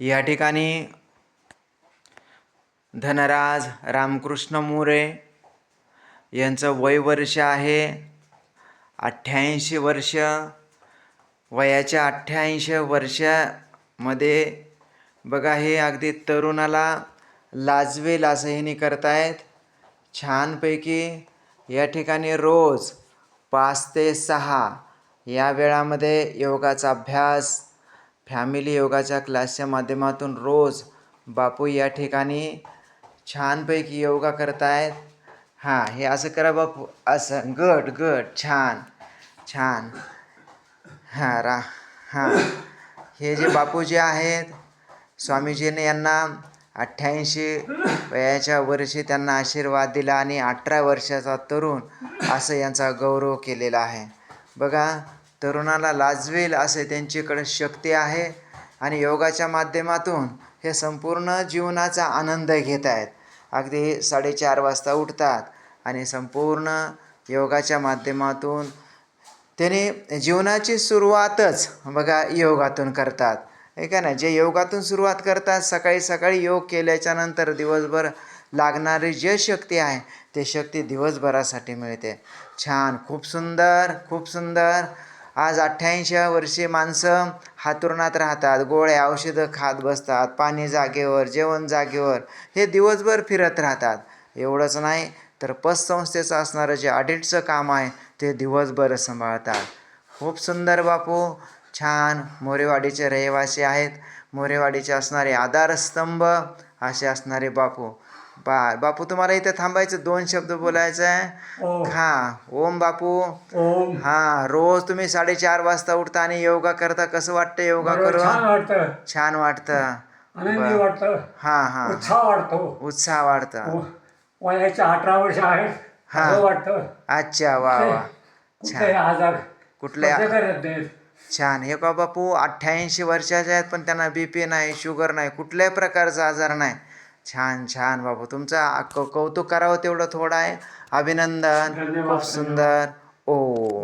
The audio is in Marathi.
या ठिकाणी धनराज रामकृष्ण मोरे यांचं वय वर्ष आहे. अठ्ठ्याऐंशी वर्ष. वयाच्या अठ्ठ्याऐंशी वर्षामध्ये बघा हे अगदी तरुणाला लाजवेल असं ह्यांनी करतायत. छानपैकी या ठिकाणी रोज पाच ते सहा या वेळामध्ये योगाचा अभ्यास फॅमिली योगाच्या क्लासच्या माध्यमातून रोज बापू या ठिकाणी छानपैकी योगा करतायत. हां हे असं करा बापू. असं. गट गट. छान. छान. हां रा हां. हे जे बापूजी आहेत स्वामीजीने यांना अठ्ठ्याऐंशी वयाच्या वर्षी त्यांना आशीर्वाद दिला आणि अठरा वर्षाचा तरुण असं यांचा गौरव केलेला आहे. बघा तरुणाला लाजवेल असे त्यांच्याकडे शक्ती आहे आणि योगाच्या माध्यमातून हे संपूर्ण जीवनाचा आनंद घेत आहेत. अगदी साडेचार वाजता उठतात आणि संपूर्ण योगाच्या माध्यमातून त्याने जीवनाची सुरुवातच बघा योगातून करतात. हे का ना जे योगातून सुरुवात करतात सकाळी सकाळी योग केल्याच्यानंतर दिवसभर लागणारी जे शक्ती आहे ते शक्ती दिवसभरासाठी मिळते. छान खूप सुंदर खूप सुंदर. आज अठ्ठ्याऐंशी वर्षी माणसं हातुरणात राहतात. गोळ्या औषधं खात बसतात. पाणी जागेवर जेवण जागेवर हे दिवसभर फिरत राहतात. एवढंच नाही तर पतसंस्थेचं असणारं जे ऑडिटचं काम आहे ते दिवसभर सांभाळतात. खूप सुंदर बापू. छान. मोरेवाडीचे रहिवासी आहेत. मोरेवाडीचे असणारे आधारस्तंभ असे असणारे बापू. बा बापू तुम्हाला इथे थांबायचं दोन शब्द बोलायचं आहे. ओम हा ओम बापू. ओम. हा रोज तुम्ही साडेचार वाजता उठता आणि योगा करता. कसं वाटतं योगा बरं, छान करून वाटतं. छान वाटतं. बरं. हा हा. उत्साह वाटतो. उत्साह वयाच्या अठरा वर्ष आहेत. हा. वाटतं. अच्छा वा वा. कुठलाही आजार? कुठले स्पर्श करत नाहीत. छान. हे का बापू अठ्ठ्याऐंशी वर्षाचे आहेत पण त्यांना बी पी नाही शुगर नाही कुठल्याही प्रकारचा आजार नाही. छान छान बापू तुमचं कौ- कौतुक करावं तेवढं थोडं आहे. अभिनंदन. खूप सुंदर. ओ.